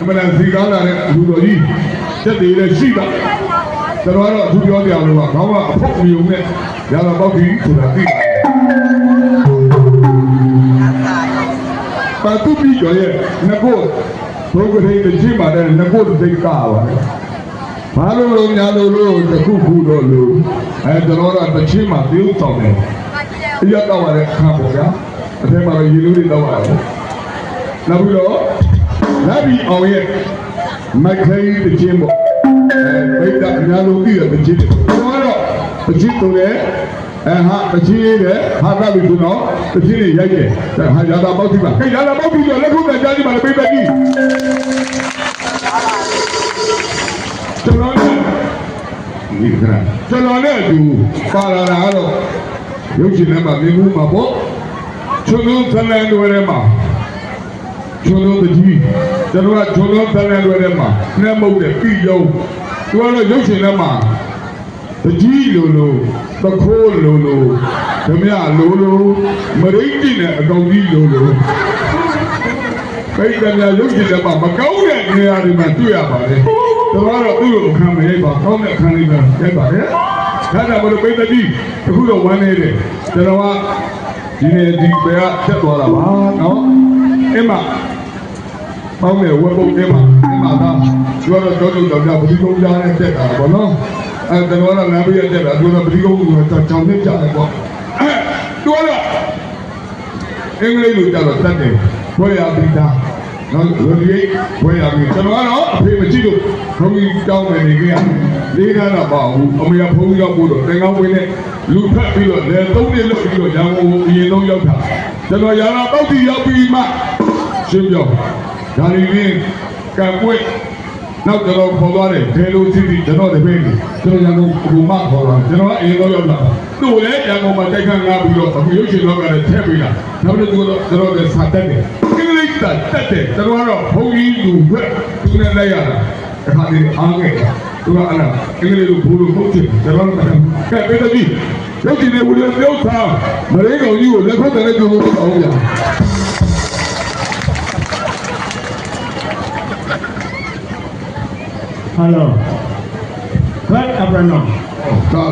အမှန်တန်စီကားလာတဲ့လူတော်ကြီးတက်တည်လည်းရှိတာကျွန်တော်ကတော့သူပြောပြလို့ကခေါင်းကအဖို့မြုံနဲ့ရတာပေါက်ကြီးဆိုတာသိတယ်ပါတူပြီးကြော်ရဲ့ငကိုဘုရားရေးချင်းပါတဲ့ငကိုသိက္ခာပါဘာလို့လို့ညာလို့လို့တခုခုတော့လို့အဲကျွန်တော်ကတစ်ချင်းမှပြုံးဆောင်တယ်အရက်တော့ရတဲ့အခါပေါ့ဗျာအထက်မှာရေလူတွေတော့ရတယ်နောက်ပြီးတော့ လက်ပြီးအောင်ရဲ့မခိုင်တစ်ချင်းပေါ့အဲဘိတ်ကအများလုံးပြီးတဲ့တစ်ချင်းတွေကျွန်တော်ကတော့တစ်ချင်းတုံးတယ်အဲဟာတစ်ချင်းရဲ့ဟာကပြီဆိုတော့တစ်ချင်းတွေရိုက်တယ်ဟာရတာပေါက်ပြီပါခေရတာပေါက်ပြီဆိုလက်ခုကကြားကြည့်ပါလေပိတ်ပတ်ကြီးကျွန်တော်လည်းဒီကရကျွန်တော်လည်းအတူပါလာတာကတော့ရုပ်ရှင်ထဲမှာမြင်မှုမှာပေါ့ကျွန်တော်ဇလန်တွေထဲမှာ ကျွန်တော်တကြီးကျွန်တော်ကကျွန်တော်ဇလန်တွေထဲမှာနဲ့မဟုတ်တဲ့ပြီးရုံသူကတော့ရုပ်ရှင်ထဲမှာတကြီးလိုလိုသခိုးလိုလိုဓမြလိုလိုမရိတ်တိနဲ့အကောင်ကြီးလိုလိုပိတ်တယ်များရုပ်ရှင်ထဲမှာမကောင်းတဲ့နေရာတွေမှာတွေ့ရပါတယ်ကျွန်တော်ကတော့သူ့ကိုအခမ်းမရိုက်ပါကောင်းတဲ့အခမ်းလေးပဲရိုက်ပါတယ်ဒါကြောင့်မလို့ပိတ်တကြီးအခုတော့ဝမ်းနေတယ်ကျွန်တော်ကဒီနေ့ဒီပဲကတက်သွားတာပါနော် အဲ့မှာပေါင်းတဲ့ဝက်ပုတ်ထဲမှာဒီမှာသာကျွတ်တော့တော့တော့ကြောက်ပတိကုန်းကြားနဲ့တက်တာပေါ့နော်အဲကျွန်တော်ကလမ်းပြည့်တက်တာသူကပတိကုန်းကတော့ကြောင်နဲ့ကြားတယ်ပေါ့အဲသူကတော့အင်္ဂလိပ်လိုကြတော့တက်တယ်ဘွဲရပိတာနော်လူကြီးဘွဲရပိကျွန်တော်ကတော့အဖေမကြည့်လို့ဘုန်းကြီးတောင်းမယ်နေကြ လေးကားတော့ပါဘူးအမေကဘုန်းကြီးရောက်ပို့တော့တင်ကောင်းဝင်းနဲ့လူဖက်ပြီးတော့လေသုံးနှစ်လောက်ပြီးတော့ရန်ကုန်ကိုအရင်ဆုံးရောက်တာကျွန်တော်ရာလာတောက်တီရောက်ပြီးမှရှင်းပြောဒါရီရင်းကံပွင့်နောက်ကျွန်တော်ခေါ်သွားတယ်ဒဲလိုစီတီကျွန်တော်တပည့်ကြီးကျွန်တော်ရန်ကုန်ဘူမခေါ်တာကျွန်တော်အရင်တော့ရောက်လာသူ့လည်းရန်ကုန်မှာတိုက်ခန်းငါပြီးတော့အခုရုပ်ရှင်တော့ကလည်းထည့်ပေးတာနောက်တော့သူကတော့ကျွန်တော်လည်းစာတက်တယ်အင်္ဂလိပ်စာတက်တယ်ကျွန်တော်ကတော့ဘုန်းကြီးလူဘက်သူနဲ့လိုက်ရတာ အခါလေးအားငယ်သူကအဲ့ဒါအင်္ဂလိပ်လိုဘူလို့ဟုတ်တယ်ကျွန်တော်ကကဲပေးတယ်ကြီးရုပ်ရှင်တွေဘူလို့ပြောတာမရေကောင်ကြီးကိုလက်ဖက်တယ်ကြိုးလို့အောင်ရ Hello. Good afternoon. ဒါ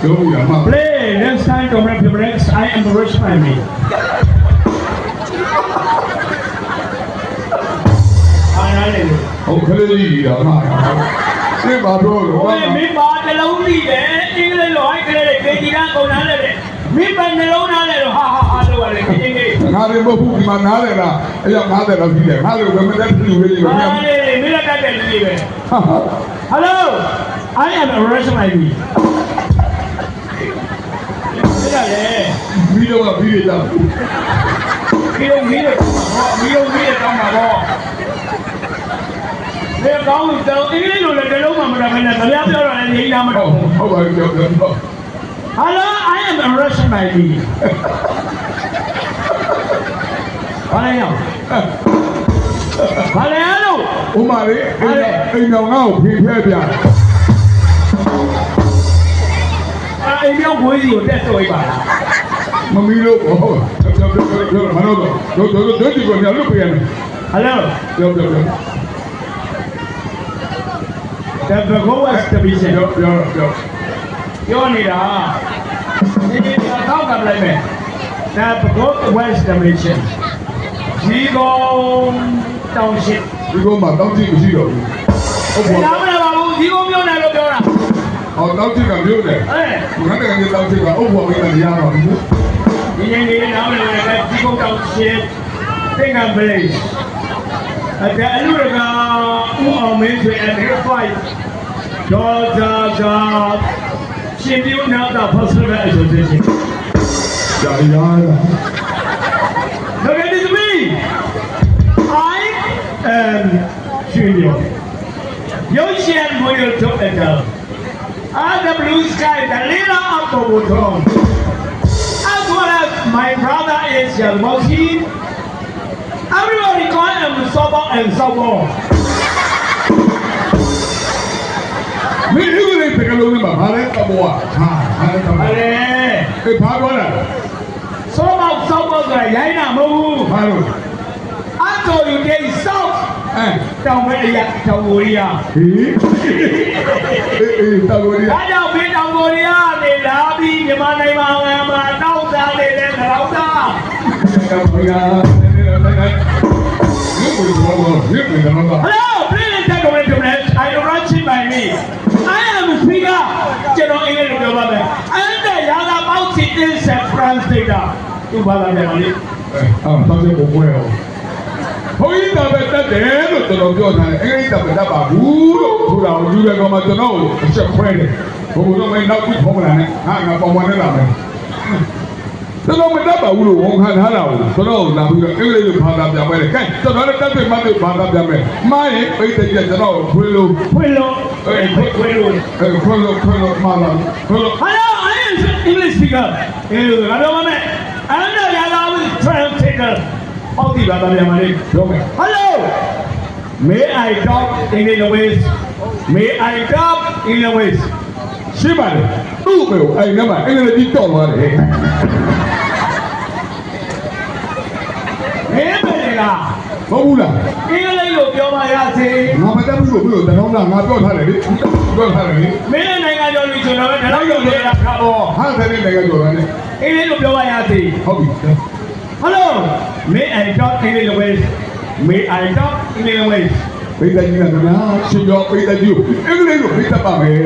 ပြောရမှာ Play next time to my favorites. I am the rich family. Finally. ဟုတ်ကလေးကြီးတော့မှာသိပါတော့လို့ဟိုမင်းပါနှလုံးပြီးတယ်အင်္ဂလိပ်လိုဟိုက်ကလေးတွေကေတီကကုန်နားတယ်မင်းပါနှလုံးနားတယ်ဟာဟာဟာလို့ရတယ်အင်္ဂလိပ်ငါလည်းမဟုတ်ဘူးဒီမှာနားတယ်လားအဲ့ရောက်90တော့ပြီးတယ်ငါလည်းဘယ်မှာတက်ပြီလို့ပြောဟာနေလေမင်းလည်းတတ်တယ်လူကြီးပဲဟာဟာ Hello I am a rich family ဒီကလေပြီးတော့ပြီးရတာမီးလုံးမီးလုံးဟောမီးလုံးမီးလုံးတောင်းပါတော့ ဒီကောင်းလို့တောင်းအင်္ဂလိပ်လိုလည်းတလုံးမှမရဘဲနဲ့ကြပြပြောတော့လည်းနေရမှာဟုတ်တော့ဟုတ်ပါပြီပြောပြောတော့ Hello I am a Russian baby ဘာလဲရောဘာလဲလို့ဥမာလေးအိမ်အိမ်တော်ငါ့ကိုဖေးဖဲပြအိမ်ပြောင်းခွေးစီကိုတက်တော့ပါလားမမီလို့ဟုတ်ပြောပြောပြောပြောမလို့တော့တို့တို့တို့ဒီကမြလွတ်ပြန် Hello ပြောပြောပြော the Bago West Division ပြောပြောပြောပြောနေတာဒီဒီတော့ကပ်လိုက်မယ် the Bago West Division ဒီကောင်တောင်ရှိဒီကောင်မှတောင်းကြည့်မရှိတော့ဘူးဟုတ်နားပါမလဲပါဘူးဒီကောင်ပြောနေလို့ပြောတာဟောတောင်းကြည့်ကမျိုးတယ်အဲငါတကယ်ကြီးတောင်းကြည့်ကအုပ်ပေါ်ပြီးမရတော့ဘူးဒီနေ့နေနားမလဲတဲ့ဒီကောင်တောင်ရှိသင်္ကန်းပလေးအဲ့ဒါအလူရကဦးအောင်မင်းဆိုတဲ့5 ဒေါ်သာသာရှင်ပြုနာတာဖဆရအဆိုတဲ့ရှင် ကြာရရ Look at this me. I am Junior. Ocean will to the down. And the blue sky, the leader of the water. As well as my brother is Yalmosi. Everybody call him Sobo and Sobo. လိုတကယ်လို့မဘာလဲတဘောဟာဟာတဘော Allez. အေးဘာပြောလဲ Sobo Sobo ဆိုတာရိုင်းတာမဟုတ်ဘူးဘာလို့အတော်ယူတဲ့စောအဲတောင်ဘက်အရာတောင်ကိုရီးယားဟေးအေးအေးတော်ရီဒါကြောင့်ဖေးတောင်ကိုရီးယားနေလာပြီးမြန်မာနိုင်ငံမှာတောက်စားနေတဲ့ကတော့သားကဘုရားရုပ်ကိုဘောရုပ်ကိုတော့ Hello please take away from that I don't want to by me I am speaker ကျွန်တော်အင်္ဂလိပ်လိုပြောပါမယ် and the yala about it is a France data သူဘာသာပြန်ပါလိအာတော့စေကိုပွဲရောဘုန်းကြီးတော်ပဲတက်တယ်လို့ကျွန်တော်ပြောထားတယ်အင်္ဂလိပ်တော်ပဲတက်ပါဘူးလို့ဆိုတာကိုယူရကောင်မှကျွန်တော်ကိုအချက်ခွဲတယ်ဘုံဘုံတော့မင်းနောက်ပြီးဖုံးမလာနဲ့ဟာငါပေါင်ဝင်နေတာပဲ ကျွန်တော်မတက်ပါဘူးလို့ဝန်ခံထားတာကိုကျွန်တော်လာပြီးတော့အင်္ဂလိပ်လိုဘာသာပြန်မယ်ကဲကျွန်တော်လည်းတက်ပြီမှတ်ပြီဘာသာပြန်မယ်မှားရင်ပိတ်တဲ့ကျွန်တော်ခွေးလို့ခွေလို့ခွေခွေလို့အဲခွေးလို့ခွေးလို့မှားလာခွေးလို့ Hello I am English speaker အဲငါပြောပါမယ် and the yala with translator ဟောဒီဘာသာပြန်ပါလိပြောမယ် Hello May I talk in English May I talk in English ရှိပါတယ်သူ့ပဲအဲ့နမှာအင်္ဂလိပ်ကြီးတော့သွားတယ်မင်းပဲလားမဟုတ်ဘူးလားအင်္ဂလိပ်လိုပြောပါရစေငါမတက်ဘူးလို့ဘယ်လိုတကောင်းလားငါပြောထားတယ်လေပြောထားတယ်လေမင်းရဲ့နိုင်ငံကျော်လူကျွန်တော်လည်းဒါတော့ပြောနေတာခါပေါ်ဟာတယ်လေလည်းကြော်တယ်အင်္ဂလိပ်လိုပြောပါရစေဟုတ်ပြီ Hello May I talk in English May I talk in English ပိတ်တဲ့ကြီးကများရှင်ကျော်ပိတ်တဲ့ကြီးအင်္ဂလိပ်လိုပိတ်တတ်ပါမယ်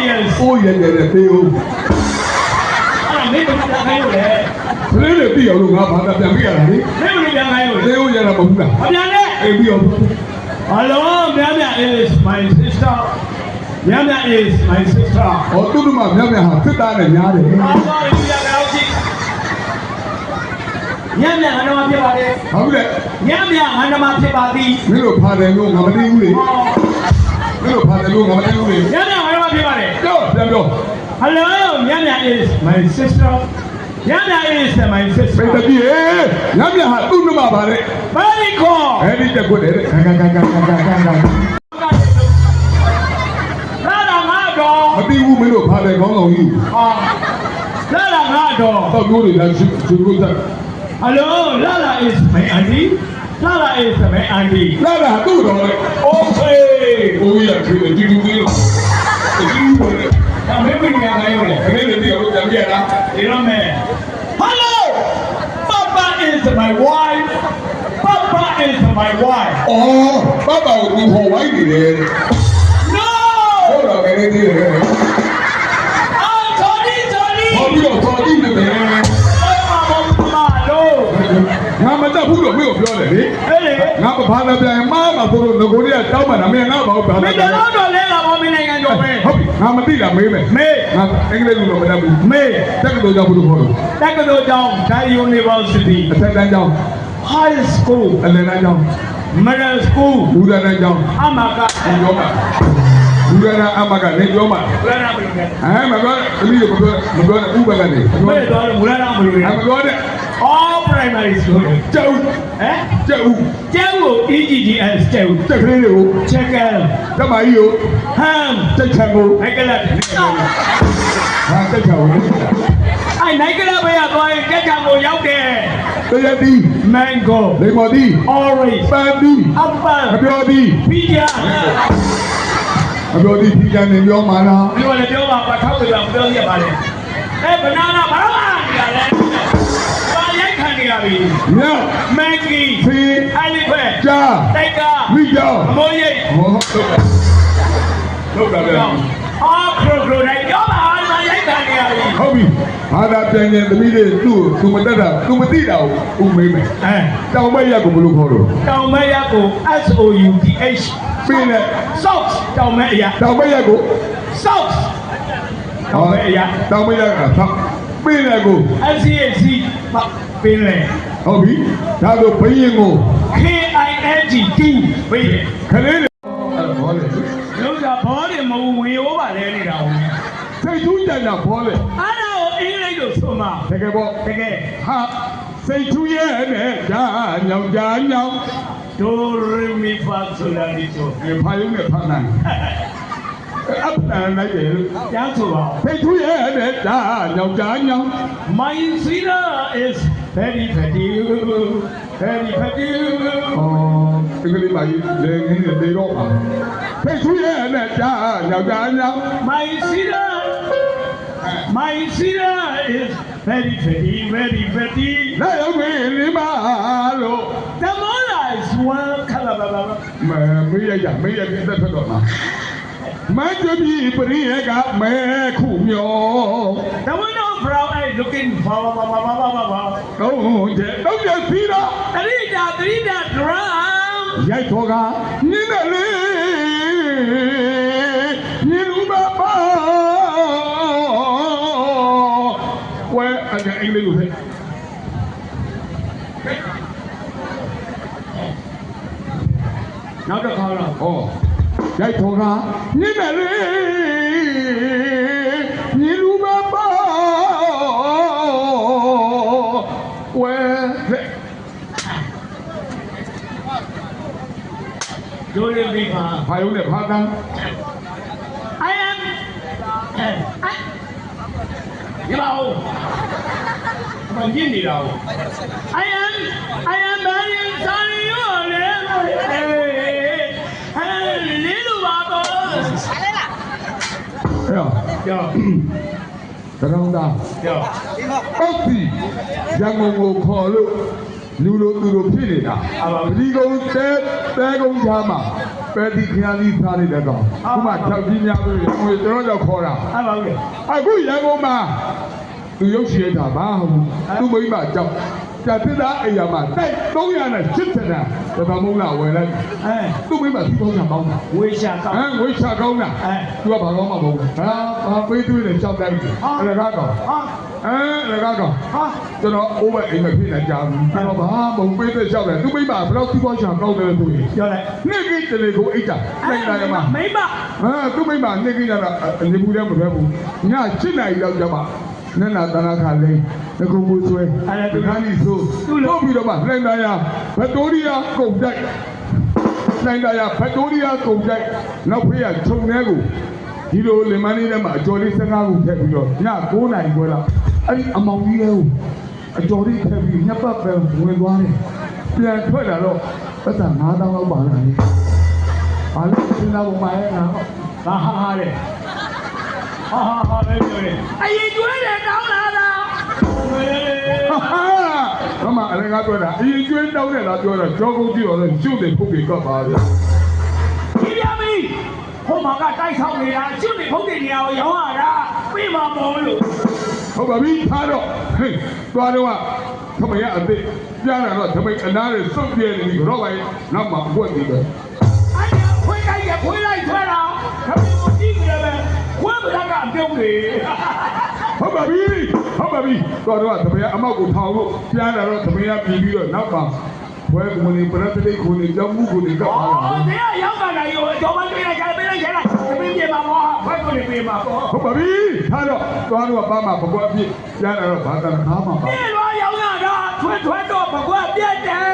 Oh yes အိုးရဲရဲသေးဦးအဲ့မင်းတို့ကခိုင်းလို့လေခလေးတွေပြီးအောင်လို့ငါဘာသာပြန်ပြရတာလေမင်းတို့ကခိုင်းလို့လေသေးဦးရတာမဟုတ်လားအပြန်နဲ့အေးပြီးအောင် Hello မြန်မြန် is my sister မြန်မြန် is my sister ဟောသူတို့မှမြတ်မြတ်ဟာစစ်သားနဲ့ညားတယ်အာပါရီရကောင်းကြည့်ညံ့ညံ့ငါတို့ဖြစ်ပါလေဟုတ်လေညံ့ညံ့ငါတို့ဖြစ်ပါသည်မင်းတို့ဖာတယ်လို့ငါမသိဘူးလေမင်းတို့ဖာတယ်လို့ငါမသိဘူးလေညံ့ညံ့ငါတို့ဖြစ်ပါလေ ပြောပြန်ပြော Hello ညံ့ညံ့ is my sister ညံ့ညံ့ is my ပိတ် sister တဲ့ကြီးဟေးမြတ်မြတ်ဟာသူ့နှမပါတဲ့ Very cool အဲ့ဒီတက်ခွတ်တယ်ခါခါခါခါခါခါခါလာလာငါတော့မသိဘူးမင်းတို့ဖာတယ်ခေါင်းဆောင်ကြီးဟာလာလာငါတော့တော့မျိုးတွေလည်းရှိရှိလို့သက် Hello လာလာ is my auntie လာလာ is my auntie လာလာသူ့တော်လေ Okay ဘိုးရခေတူတူပြီးလို့တူတူပဲ ဒါမင်းမင်းညာခိုင်းလို့လေခလေးတွေပြီးတော့ကြံပြရတာ You know me. Hello! Papa is my wife. Papa is my wife. အော်ပပကိုသူဟောဝိုင်းနေတယ် No! ဟောတော့လည်းဒီလေ Oh, ငါမတတ်ဘူးလို့မင်းကိုပြောတယ်လေ Hey, ငါဘာသာပြန်မှားမှာဆိုလို့ငကိုရီးယားတောင်းမှနာမည်ငါဘာလို့ဘာသာ me ပြန် don't know the leg of me နိုင်ငံကျော်ပဲဟုတ်ပြီငါမသိတာမေးမယ်မေးငါအင်္ဂလိပ်လိုမတတ်ဘူးမေတက္ကသိုလ်ကြောင့်ဘုလို့ခေါ်လို့တက္ကသိုလ်ကျောင်းဒိုင် University အထက်တန်းကြောင့် High School အလယ်တန်းကြောင့် Middle School ဘူဒန်တန်းကြောင့်အမကဒီပြောမှာဘူဒန်အမကနေပြောမှာဘယ်နာမလို့လဲအဲမပြောတမီးကိုမပြောမပြောဥပကနေမမေပြောတော့မူလာနာမလို့လဲအမပြောတဲ့ All primary school ကျောက်ဟမ်ကျောက်ကျဲကို EGGS ကျဲကိုတက်ကလေးတွေကို check out တမကြီးကို ham တက်ချံကိုနိုင်ကလာဟာတက်ချံကိုအဲ့နိုင်ကလာပဲရသွားရင်ကြက်ချံကိုရောက်တယ်တရတီ mango လေမော်တီ orange ပန်တီ apple မပြောတီ pizza မပြောတီဖြီးကန်နေပြောမှာလားဘယ်လိုလဲပြောပါပါထောက်တယ်ပါမပြောရပါနဲ့အဲ banana ဘာလို့အားနေရလဲဘာ ရိုက်ခံနေရပြီည maggi ဖီ elephant ဂျာတိုက်ကမိကြောင်အမိုးရိပ်ဟောဟုတ်တာပဲအာခရိုခရိုနိုင်ပြောပါအားမရိုက်ခံနေရပြီဟုတ်ပြီဘာသာပြန်ရင်သမီးလေးသူ့သူမတက်တာသူမသိတာကိုဥမေးမယ်အဲတောင်မရက်ကိုဘယ်လိုခေါ်လို့တောင်မဲရက်ကို S O U T H ပြင်းနဲ့ socks တောင်မဲအရာတောင်မရက်ကို socks တောင်မဲအရာတောင်မရက်ကဆောက်ပြင်းနဲ့ကို S C A C ပင်လေဟုတ်ပြီဒါဆိုဘယင်ကို K I N G T ဘယ်ခလေးတွေအဲ့ဒါဘောလေလို့ကဘောတယ်မဟုတ်ဝင်ရောပါလဲနေတာဟုတ်စိတ်ထူးကြတာဘောလေအဲ့ဒါကိုအင်္ဂလိပ်လိုဆိုမှာတကယ်ပေါ့တကယ်ဟာစိတ်ထူးရဲ့နဲ့ဂျာညောင်ဂျာညောင်ဒိုရီမီဖာဆိုလာဒီဆိုဒီဖာယုံနဲ့ဖာနိုင်အပ်တန်လိုက်တယ်ကျမ်းဆိုပါစိတ်ထူးရဲ့နဲ့ဂျာညောင်ဂျာညောင် My sweeter is very pretty very pretty ဩအင်္ဂလိပ်မှာကြီးလေငင်းနေတော့ပါဖိတ်ဆူရဲ့နဲ့ကြားယောက်ျားယောက် My sister, my sister is very pretty, very pretty. လက်ရုပ်တွေလင်းပါလို့ The mother is one color. မမေးရကြမေးရတဲ့ဖက်တော့မှာမကြပြီပရိယကမဲခုမျော The one of brown eye looking for. တော့တဲ့တော့ပြစီတော့ Three da, three da drum. ရိုက်တော်ကနင်းတယ်လေညလူမပါဝဲအကြအင်္ဂလိပ်လိုဟဲ့ Now the color. ဩရိုက်တော် Jordan River. ဘာယုံနဲ့ဖားတန်း I am. I. ဒီပါဦး။ဘာကြီးနေတာဦး I am I am very sorry you လေ။ဟဲ့လေးလူပါတော့အဲ့တော့။ကြောက်သရောင်းသားကြောက်ပောက်စီရန်ကုန်ကိုခေါ်လို့ လူလိုသူလိုဖြစ်နေတာဒီကုန်းတဲတဲကုန်းချားမှာပဲဒီခရီးကြီးစားနေတဲ့ကောင်ခုမှ၆ကြီးများလို့ဟိုကျွန်တော်တော့ခေါ်တာ။အားပါဦးလေအခုရန်ကုန်မှာသူရုပ်ရှင်တာဘာဟုတ်သူမိမကြောက်ကြတဲ့သားအိမ်ရမှာတိုက်380တာဒါမှမဟုတ်လားဝယ်လိုက်။အဲသူမိမသူပေါင်းတာပေါင်းတာဝေရှာကောဟင်းမ်ဝိချာကောင်းတာအဲသူကဘာကောင်းမှမဟုတ်ဘူးဟာဘာပေးသွေးနဲ့ကြောက်တိုင်းတယ်အလကားကောင်။ဟာ အဲအလကားကောင်ဟာကျွန်တော်အိုးမဲ့အိမ်မဖြစ်နေကြဘူးကျွန်တော်ဘာမှမပေးတဲ့ကြောက်တယ်သူမိမဘယ်တော့သူ့ဘောချာကောင်းတယ်ဆိုရင်ပြောလိုက်နေ့ကိတလေကိုအိတ်တာနိုင်တယ်မှာမိမဟာသူ့မိမနေ့ကိကတော့အနေဘူးလည်းမလွယ်ဘူးည7နာရီလောက်ကျမှနန္နာတနာခလေးငကုံမူဆွဲဒီခါနီဆိုတော့ပြီးတော့မှနိုင်တယ်ရဘက်တိုးရီယာကုန်တိုက်နိုင်တယ်ရဘက်တိုးရီယာကုန်တိုက်နောက်ဖေးကခြုံထဲကိုဒီလိုလင်မန်းလေးထဲမှာအကျော်လေး15ခုထည့်ပြီးတော့ည9နာရီခွဲလောက် အဲ့ဒီအမောင်ကြီးလေးကိုအကျော်လေးထည့်ပြီးညပတ်ပဲဝင်သွားတယ်ပြန်ထွက်လာတော့သက်သာ9000လောက်ပါလာတယ်ဘာလို့စဉ်းစားပုံမှန်ရဲ့ငါဟာဟာဟာလေ။ဟာဟာဟာပဲပြောတယ်။အရင်ကျွေးတယ်တောင်းလာတာ။ဝေးဟာဟာမမအလည်းကားပြောတာအရင်ကျွေးတောင်းတယ်လားပြောတော့ကြောကုန်းကြည့်တော့ကျုပ်တယ်ဖုတ်ကြီးကပ်ပါလေဒီပြမီဟိုမှာကတိုက်ဆောင်နေတာကျွတ်နေဖုတ်တယ်နေရာကိုရောင်းရတာပြေးမှာပေါ်လို့ ဟုတ်ပါပြီထားတော့ဟေးသွားတော့ကသမယအသိပြန်လာတော့သမယအနားနဲ့စုပ်ပြဲနေပြီတော့ပဲနောက်မှအွက်ပြီးပဲအဲ့ဒါခွေးလိုက်ရခွေးလိုက်ထွက်လာခမင်းကိုကြည့်ကြတယ်ခွေးမလာကပြုံးလေဟုတ်ပါပြီဟုတ်ပါပြီသွားတော့သမယအမောက်ကိုထောင်လို့ပြန်လာတော့သမယပြည်ပြီးတော့နောက်မှဘွဲကုမနေပရတိတ်ကိုနေကြောင်းမှုကိုနေကပ်ပါလာအော်တရားရောက်လာတယ်ရောတော့မတွေ့ရကြပေးလိုက်ရလားခမင်းပြေမှာ ပေါ့ဘယ်ကိုနေပြေမှာပေါ့ဟုတ်ပါပြီထားတော့သွားတော့ပါမှာဘကွာအဖြစ်ပြန်လာတော့ဘာသာနာမှာပါပြေတော့ရောက်လာတာထွတ်ထွတ်တော့ဘကွာပြက်တယ်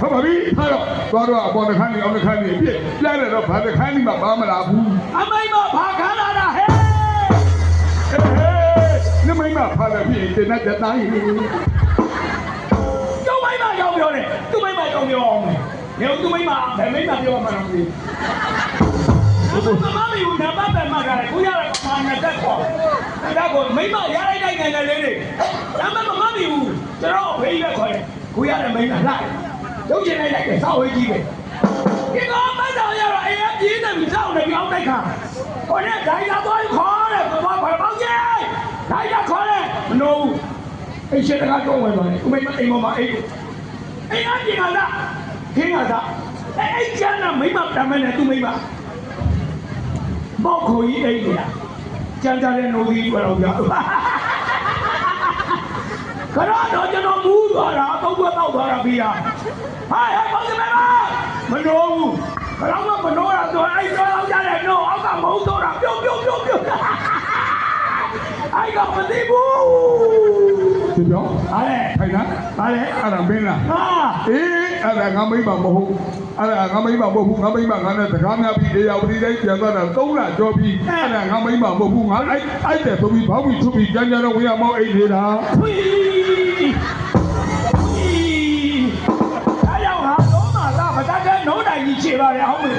ဟုတ်ပါပြီထားတော့သွားတော့အပေါ်တစ်ခါနေအောင်တစ်ခါနေအဖြစ်ပြန်လာတော့ဘာတစ်ခါနေမှပါမလာဘူးအမိမဘာခါလာတာဟဲ့အေးနမိမဖာလည်းဖြစ်တင်တဲ့တိုင်းကျုံမိမရောက်ပြောတယ်သူ့မိမရောက်ပြောအောင်လေနေသူ့မိမဘယ်မိမပြောမှန်းမ သိဘူးမမမီဘူးနံပါတ်ပဲမှတ်ထားတယ်ကိုရတာကမာနတက်ခေါ်ဒါကမိမရလိုက်တိုင်းငယ်ငယ်လေးတွေနံပါတ်မမမီဘူးကျွန်တော်ဖေးရွက်ခေါ်တယ်ကိုရတဲ့မိမလိုက်ရုပ်ရှင်လိုက်လိုက်တယ်စောက်ဝေးကြီးပဲဒီကောင်မတော်ရတော့အေးပြေးတယ်ပြီးစောက်နေပြောင်းတိုက်ခါဟိုနဲ့ဒိုင်လာသွားခေါ်တယ်ဘာဘာပေါင်းကြီးဒိုင်လာခေါ်တယ်မလို့ဘူးအိမ်ရှိတကတော့ဝင်သွားတယ်ကိုမိမအိမ်ပေါ်မှာအိမ်အိမ်အပြင်ကသာခင်းကသာအဲ့အဲ့ကျန်တာမိမတမ်းမဲ့နဲ့သူ့မိမ ပေါက်ခေါ်ကြီးအိတ်နေတာကြမ်းကြတဲ့နိုးကြီးပြောတော့ပြခရတော့ကျွန်တော်မူးသွားတာတော့ဘက်တော့သွားတာပြီးတာဟာဟဲ့ပေါက်စမဲမမနိုးဘူးခရမမနိုးတာတော့အဲ့တော့ကြတယ်နိုးအောက်ကမဟုတ်တော့တာပြုတ်ပြုတ်ပြုတ်ပြုတ်အဲ့ကမသိဘူး ဒီပြောအားလေထိုင်လားအားလေအဲ့ဒါမင်းလားဟာအေးအဲ့ဒါငါမိမမဟုတ်အဲ့ဒါငါမိမမဟုတ်ဘူးငါမိမငါနဲ့စကားများပြီးအေယာဝတီတိုင်းပြန်သွားတာ၃လကျော်ပြီအဲ့ဒါငါမိမမဟုတ်ဘူးငါအဲ့အဲ့တဲ့ဆိုပြီးဘောင်းပြီးသူ့ပြီးကြမ်းကြမ်းတော့ဝေရမောင်းအိတ်နေတာဖွီအားရောက်ဟာတော့မှလာမတတ်တဲ့နှုံးတိုင်းကြီးခြေပါလေအောင်မေ